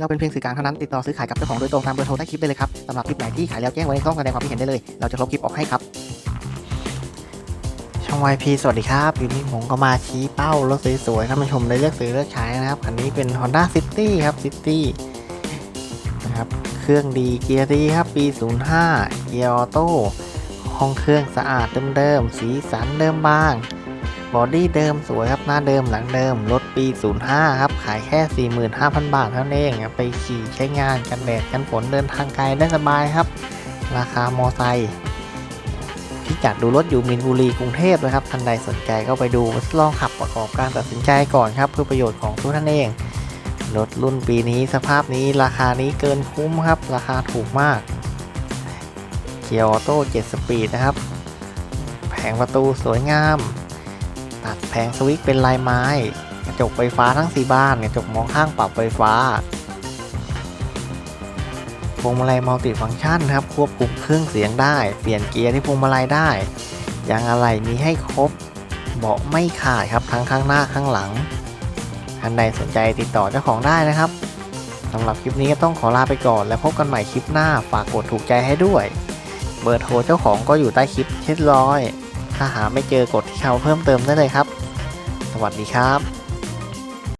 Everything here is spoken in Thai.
เราเป็นเพียงสื่อกลางเท่านั้นติดต่อซื้อขายกับเจ้าของโดยตรงตามเบอร์โทรใต้คลิปได้เลยครับสำหรับคลิปไหนที่ขายแล้วแจ้งไว้ในช่องแสดงความคิดเห็นได้เลย เราจะลบคลิปออกให้ครับ ช่อง YP สวัสดีครับอยู่นี่ผมก็มาชี้เป้ารถสวยๆท่านผู้ชมได้เลือกซื้อเลือกใช้นะครับคันนี้เป็น Honda City ครับ City นะครับเครื่องดีเกียร์ดีครับปี 05 เกียร์ออโต้ห้องเครื่องสะอาดเดิมๆสีสันเดิมบาง บอดี้เดิมสวยครับหน้าเดิมหลังเดิมรถปี 05 ครับขายแค่ 45,000 บาทเท่านั้นเองครับไปขี่ใช้งานกันแดดกันฝนเดินทางไกลได้สบายครับ ราคามอไซค์พิกัดดูรถอยู่มินบุรีกรุงเทพนะครับท่านใดสนใจก็ไปดูลองขับประกอบการตัดสินใจก่อนครับ เพื่อประโยชน์ของทุกท่านเองรถรุ่นปีนี้สภาพนี้ราคานี้เกินคุ้มครับ ราคาถูกมากเกียร์ออโต้7สปีดนะครับ แผงประตูสวยงาม ตัดแผงสวิตช์เป็นลายไม้ กระจกไฟฟ้าทั้ง4บ้านกระจกมองข้างปรับไฟฟ้าพวงมาลัยมัลติฟังก์ชันครับควบคุมเครื่องเสียงได้ เปลี่ยนเกียร์ที่พวงมาลัยได้ ยางอะไหล่มีให้ครบเบาะไม่ขาดครับทั้งข้างหน้าข้างหลังท่านใดสนใจติดต่อเจ้าของได้นะครับสำหรับคลิปนี้ก็ต้องขอลาไปก่อน แล้วพบกันใหม่คลิปหน้าฝากกดถูกใจให้ด้วย เบอร์โทรเจ้าของก็อยู่ใต้คลิปเช่นร้อย ถ้าหาไม่เจอกดที่เขาเพิ่มเติมได้เลยครับ สวัสดีครับ